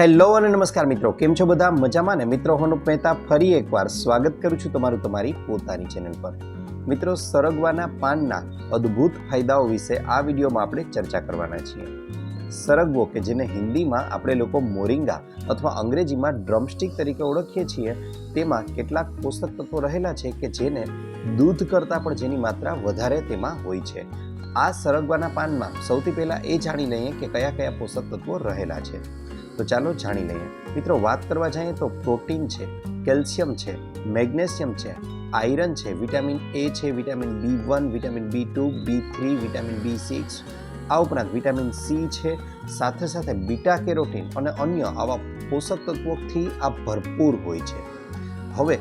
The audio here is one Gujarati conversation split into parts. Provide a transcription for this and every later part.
હેલો અને નમસ્કાર મિત્રો. કેમ છો બધા? મજામાં ને? મિત્રો, હું મહેતા ફરી એકવાર સ્વાગત કરું છું તમારું તમારી પોતાની ચેનલ પર. મિત્રો, સરગવાના પાનના અદ્ભુત ફાયદાઓ વિશે આ વિડીયોમાં આપણે ચર્ચા કરવાના છીએ. સરગવો કે જેને હિન્દીમાં આપણે લોકો મોરિંગા અથવા અંગ્રેજીમાં ડ્રમસ્ટિક તરીકે ઓળખીએ છીએ, તેમાં કેટલાક પોષક તત્વો રહેલા છે કે જેને દૂધ કરતાં પણ જેની માત્રા વધારે તેમાં હોય છે. આ સરગવાના પાનમાં સૌથી પહેલાં એ જાણી લઈએ કે કયા કયા પોષક તત્વો રહેલા છે. તો ચાલો જાણી લઈએ. મિત્રો, વાત કરવા જઈએ તો પ્રોટીન છે, કેલ્શિયમ છે, મેગ્નેશિયમ છે, આયરન છે, વિટામિન એ છે, vitamin B one, vitamin B two, B three, vitamin B six, આ ઉપરાંત વિટામિન સી છે, સાથે સાથે બીટા કેરોટીન અને અન્ય આવા પોષક તત્વોથી આ ભરપૂર હોય છે. હવે,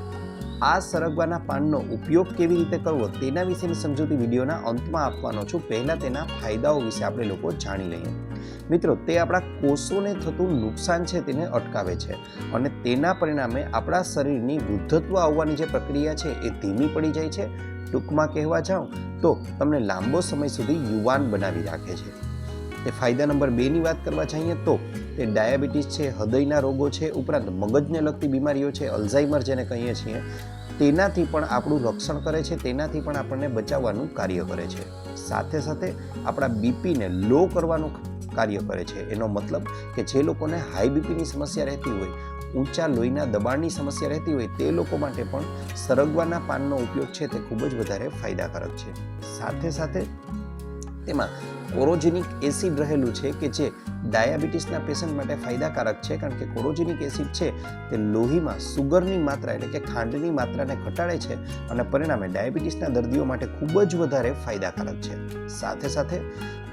આ સરગવાના પાનનો ઉપયોગ કેવી રીતે કરવો તેના વિશેની સમજૂતી વિડીયોના અંતમાં આપવાનો છું. પહેલાં તેના ફાયદાઓ વિશે આપણે લોકો જાણી લઈએ. મિત્રો, તે આપણા કોષોને થતું નુકસાન છે તેને અટકાવે છે અને તેના પરિણામે આપણા શરીરની વૃદ્ધત્વ આવવાની જે પ્રક્રિયા છે એ ધીમી પડી જાય છે. ટૂંકમાં કહેવા જાઉં તો તમને લાંબો સમય સુધી યુવાન બનાવી રાખે છે. તે ફાયદા નંબર બેની વાત કરવા જઈએ તો તે ડાયાબિટીસ છે, હૃદયના રોગો છે, ઉપરાંત મગજને લગતી બીમારીઓ છે, અલ્ઝાઇમર જેને કહીએ છીએ, તેનાથી પણ આપણું રક્ષણ કરે છે, તેનાથી પણ આપણને બચાવવાનું કાર્ય કરે છે. સાથે સાથે આપણા બીપીને લો કરવાનું કાર્ય કરે છે. એનો મતલબ કે જે લોકોને હાઈ બીપીની સમસ્યા રહેતી હોય, ઊંચા લોહીના દબાણની સમસ્યા રહેતી હોય, તે લોકો માટે પણ સરગવાના પાનનો ઉપયોગ છે તે ખૂબ જ વધારે ફાયદાકારક છે. સાથે સાથે તેમાં કોરોજેનિક એસિડ રહેલું છે કે જે ડાયાબિટીસના પેશન્ટ માટે ફાયદાકારક છે, કારણ કે કોરોજેનિક એસિડ છે તે લોહીમાં સુગરની માત્રા એટલે કે ખાંડની માત્રાને ઘટાડે છે અને પરિણામે ડાયાબિટીસના દર્દીઓ માટે ખૂબ જ વધારે ફાયદાકારક છે. સાથે સાથે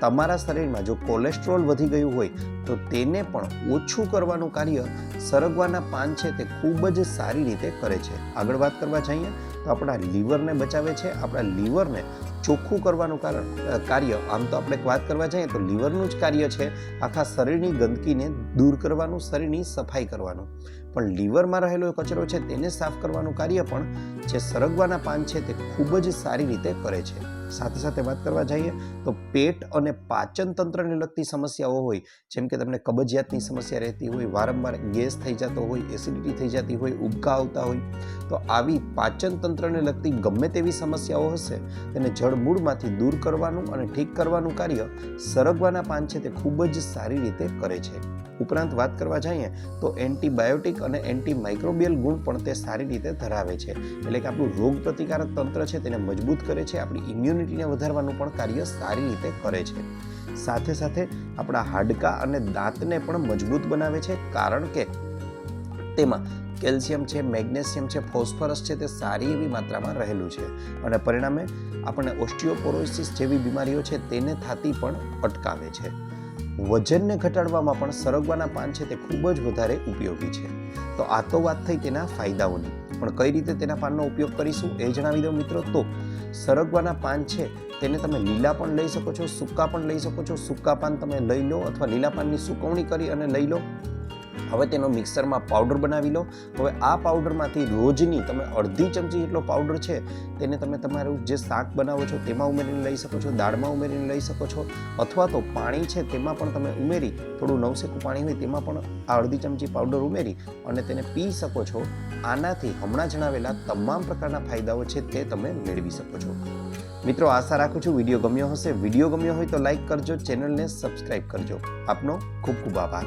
તમારા શરીરમાં જો કોલેસ્ટ્રોલ વધી ગયું હોય તો તેને પણ ઓછું કરવાનું કાર્ય સરગવાના પાન છે તે ખૂબ જ સારી રીતે કરે છે. આગળ વાત કરવા જઈએ તો આપણા લીવરને બચાવે છે. આપણા લીવરને ચોખ્ખું કરવાનું કારણ કાર્ય. આમ તો આપણે વાત કરવા જઈએ તો લીવરનું જ કાર્ય છે આખા શરીરની ગંદકીને દૂર કરવાનું, શરીરની સફાઈ કરવાનું. પણ લીવરમાં રહેલો કચરો છે તેને સાફ કરવાનું કાર્ય પણ જે સરગવાના પાન છે તે ખૂબ જ સારી રીતે કરે છે. સાથે સાથે વાત કરવા જઈએ તો પેટ અને પાચન તંત્રને લગતી સમસ્યાઓ હોય, જેમ કે તમને કબજિયાતની સમસ્યા રહેતી હોય, વારંવાર ગેસ થઈ જતો હોય એસિડિટી થઈ જતી હોય, ઉબકા આવતા હોય, તો આવી પાચન તંત્રને લગતી ગમે તેવી સમસ્યાઓ હશે, તેને જળમૂળમાંથી દૂર કરવાનું અને ઠીક કરવાનું કાર્ય સરગવાના પાન છે તે ખૂબ જ સારી રીતે કરે છે. ઉપરાંત વાત કરવા જઈએ, તો એન્ટીબાયોટિક અને એન્ટીમાઇક્રોબિયલ ગુણ પણ તે સારી રીતે ધરાવે છે. એટલે કે આપણું રોગ પ્રતિકારક તંત્ર છે તેને મજબૂત કરે છે, આપણી ઇમ્યુનિટીને વધારવાનું પણ કાર્ય સારી રીતે કરે છે. સાથે સાથે આપણા હાડકાં અને દાંતને પણ મજબૂત બનાવે છે, કારણ કે તેમાં કેલ્શિયમ છે, મેગ્નેશિયમ છે, ફોસ્ફરસ છે તે સારી એવી માત્રામાં રહેલું છે. અને પરિણામે આપણને ઓસ્ટિયોપોરોસિસ જેવી બીમારીઓ છે તેને થતી પણ અટકાવે છે. વજનને ઘટાડવામાં પણ સરગવાના પાન છે તે ખૂબ જ વધારે ઉપયોગી છે. તો આ તો વાત થઈ તેના ફાયદાઓની. પણ કઈ રીતે તેના પાનનો ઉપયોગ કરીશું એ જણાવી દઉં મિત્રો તો, સરગવાના પાન છે તેને તમે લીલા પણ લઈ શકો છો, સૂકા પણ લઈ શકો છો. સૂકા પાન તમે લઈ લો અથવા લીલા પાનની સુકવણી કરી અને લઈ લો. હવે તેનો મિક્સરમાં પાવડર બનાવી લો. હવે આ પાવડરમાંથી રોજની તમે અડધી ચમચી જેટલો પાવડર છે, તેને તમે તમારું જે શાક બનાવો છો તેમાં ઉમેરીને લઈ શકો છો, દાળમાં ઉમેરીને લઈ શકો છો, અથવા તો પાણી છે તેમાં પણ તમે ઉમેરી, થોડું નવસેકું પાણી હોય તેમાં પણ આ અડધી ચમચી પાવડર ઉમેરી અને તેને પી શકો છો. આનાથી હમણાં જણાવેલા તમામ પ્રકારના ફાયદાઓ છે તે તમે મેળવી શકો છો. મિત્રો, આશા રાખું છું વીડિયો ગમ્યો હશે. વીડિયો ગમ્યો હોય તો લાઈક કરજો, ચેનલને સબસ્ક્રાઈબ કરજો. આપનો ખૂબ ખૂબ આભાર.